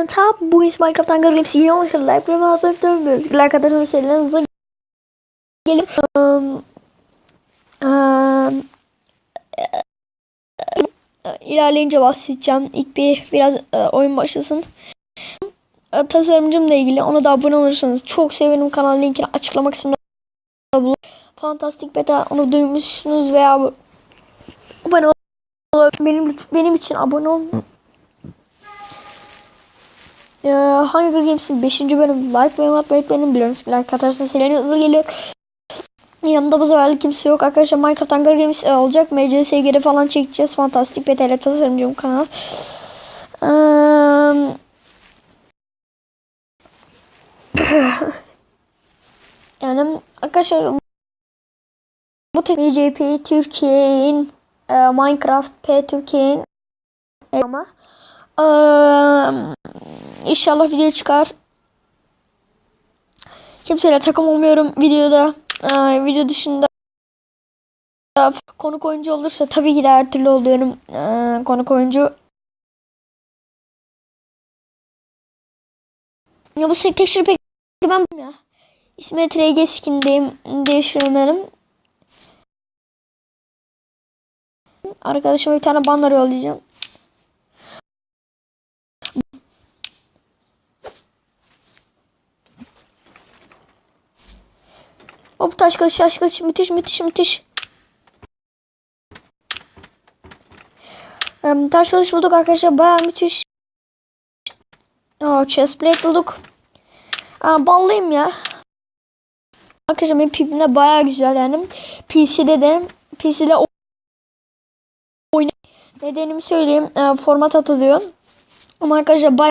ben Tap. Bugün Minecraft'tan Games yeni olmuş. Like ve atmayı dönmüyoruz. Like atarsanız serilerinize gelin. Um, um, ilerleyince bahsedeceğim. İlk bir biraz e, oyun başlasın. E, tasarımcımla ilgili ona da abone olursanız çok sevinirim. Kanal linkini açıklama kısmında bulun. Fantastik Beta onu duymuşsunuz veya abone ol benim benim için abone olun. Ee, Hunger Games'in 5. bölümü like ve yorum atmayı unutmayın. Biliyorum ki like atarsanız serileri hızlı geliyor. Yanımda bu seferlik kimse yok. Arkadaşlar Minecraft Hunger Games e, olacak. MCSG'de falan çekeceğiz. Fantastik BTR tasarımcım kanal. Eee yani arkadaşlar bu BJP Türkiye'nin e, Minecraft P Türkiye'nin e, ama e, inşallah video çıkar. Kimseyle takım olmuyorum videoda. E, video dışında konuk oyuncu olursa tabii ki de her türlü oluyorum. E, konuk oyuncu. Ya bu tekstür pek ben ya. İsmet RG skindeyim. Değiştirmedim. Arkadaşıma bir tane banner yollayacağım. Taş kılıç taş kılıç müthiş müthiş müthiş. Em, taş kılıç bulduk arkadaşlar baya müthiş. Aa, chestplate bulduk. Aa, ballıyım ya. Arkadaşlar benim pipimde baya güzel yani. PC'de de PC'de oyna nedenimi söyleyeyim. Format atılıyor. Ama arkadaşlar baya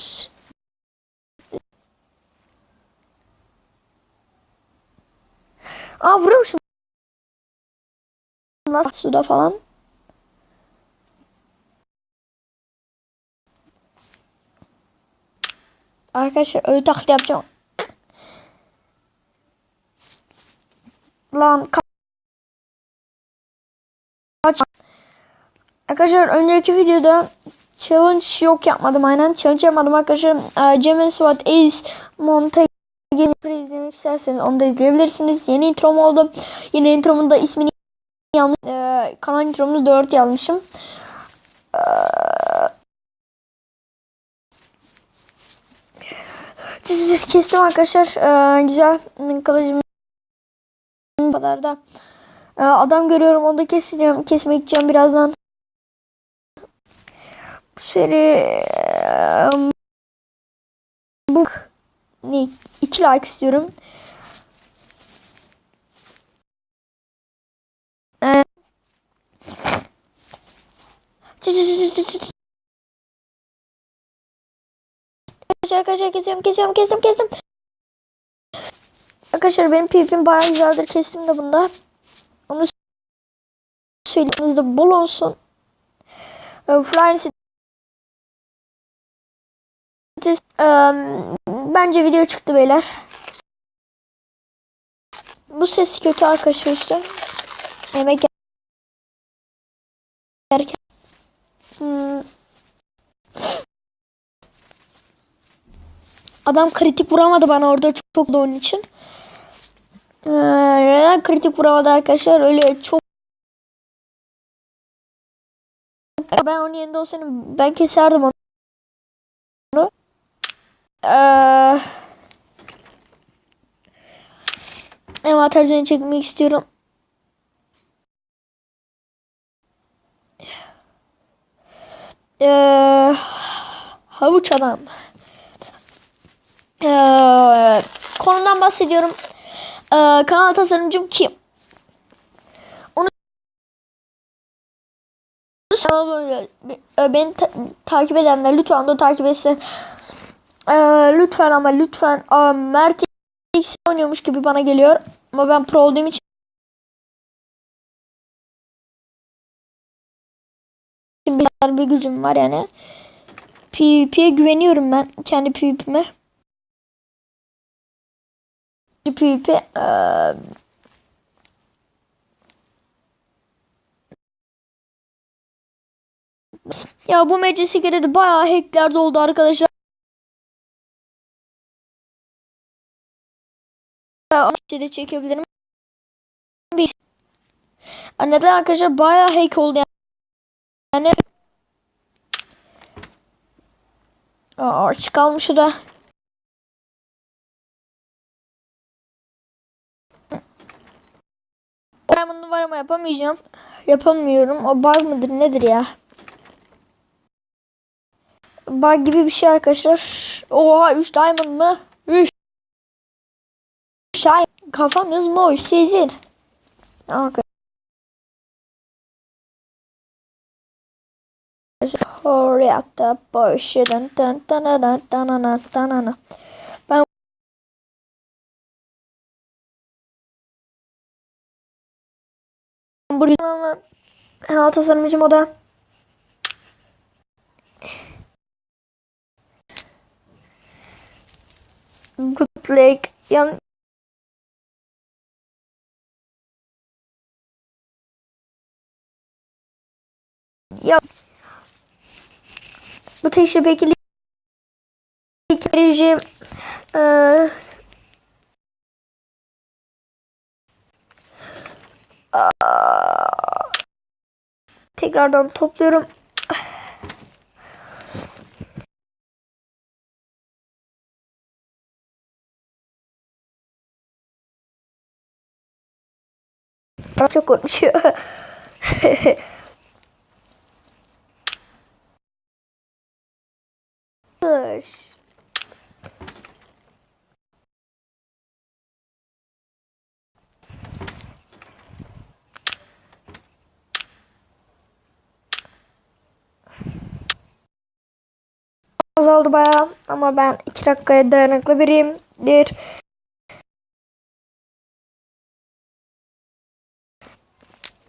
Aa vuruyormuşum. Lan suda falan. Arkadaşlar öyle taklit yapacağım. Lan ka- kaç. Arkadaşlar önceki videoda challenge yok yapmadım aynen. Challenge yapmadım arkadaşlar. Ee, Cemil Swat Ace Montague izlemek isterseniz onu da izleyebilirsiniz. Yeni introm oldu. Yeni intromun da ismini yanlış e, kanal intromunu 4 yazmışım. Ee, Kestim arkadaşlar. Ee, güzel. Kılıcım bu kadar da. Ee, adam görüyorum. Onu da keseceğim. Kesmek gideceğim birazdan. Bu seri ee, bu ne? iki like istiyorum. Ee, Arkadaşlar kesiyorum kesiyorum kestim kestim. Arkadaşlar benim pipim bayağı güzeldir kestim de bunda. Onu söylediğinizde bol olsun. Ee, Flying um, bence video çıktı beyler. Bu ses kötü arkadaşlar işte. Yemek yerken. Hmm. Adam kritik vuramadı bana orada çok, çok da onun için. Ee, neden kritik vuramadı arkadaşlar? Öyle çok ben onun yerinde olsaydım ben keserdim onu. Ee, envanter düzeni çekmek istiyorum. Ee, havuç adam. Ee, konudan bahsediyorum. Ee, kanal tasarımcım kim? Onu beni ta- takip edenler lütfen de takip etsin. E, lütfen ama lütfen Mert oynuyormuş gibi bana geliyor. Ama ben pro olduğum için bir, gücüm var yani. PvP'ye güveniyorum ben kendi PvP'me. PvP e, Ya bu meclisi de bayağı hackler oldu arkadaşlar. De çekebilirim. Neden arkadaşlar bayağı hack oldu yani. yani... Aa, çıkalmış o da. Diamond'ı var ama yapamayacağım. Yapamıyorum. O bug mıdır nedir ya? Bug gibi bir şey arkadaşlar. Oha 3 diamond mı? 3 diamond. Kafamız mor sizin. Arkadaşlar. Hurry up the bush. Dun dun dun dun dun dun dun dun. Ben burada kanal tasarımcım o da. Good Lake yan ya bu rejim eee Aa, tekrardan topluyorum. Çok konuşuyor. Kış. azaldı bayağı ama ben 2 dakikaya dayanıklı biriyimdir.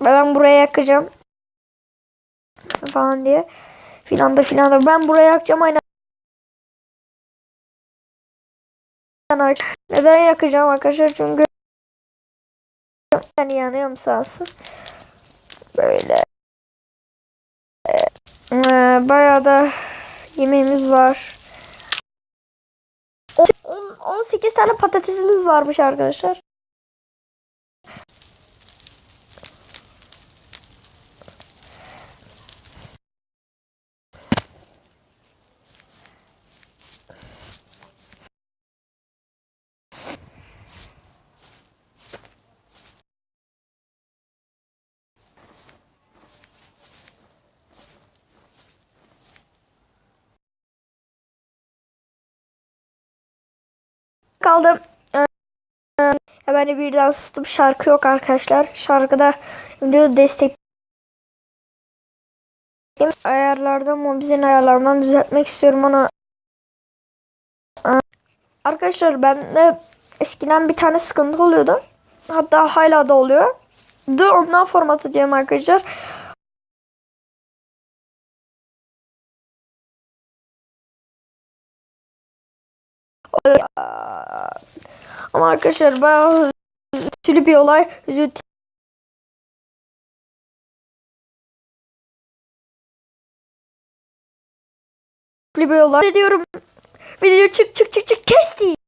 Ben buraya yakacağım. Falan diye. Filan da filan da. Ben buraya yakacağım aynen. Neden yakacağım arkadaşlar? Çünkü yani yanıyorum sağ. Böyle. Ee, bayağı da yemeğimiz var. 18 tane patatesimiz varmış arkadaşlar. Kaldım. Ee, ben de birden sustum. Şarkı yok arkadaşlar. Şarkıda video destek ayarlardan mobizin ayarlarından düzeltmek istiyorum onu. Arkadaşlar ben de eskiden bir tane sıkıntı oluyordu. Hatta hala da oluyor. Ondan format atacağım arkadaşlar. Ama arkadaşlar bayağı üzüntülü bir olay. Üzüntülü bir olay. Diyorum? Video çık çık çık çık kesti.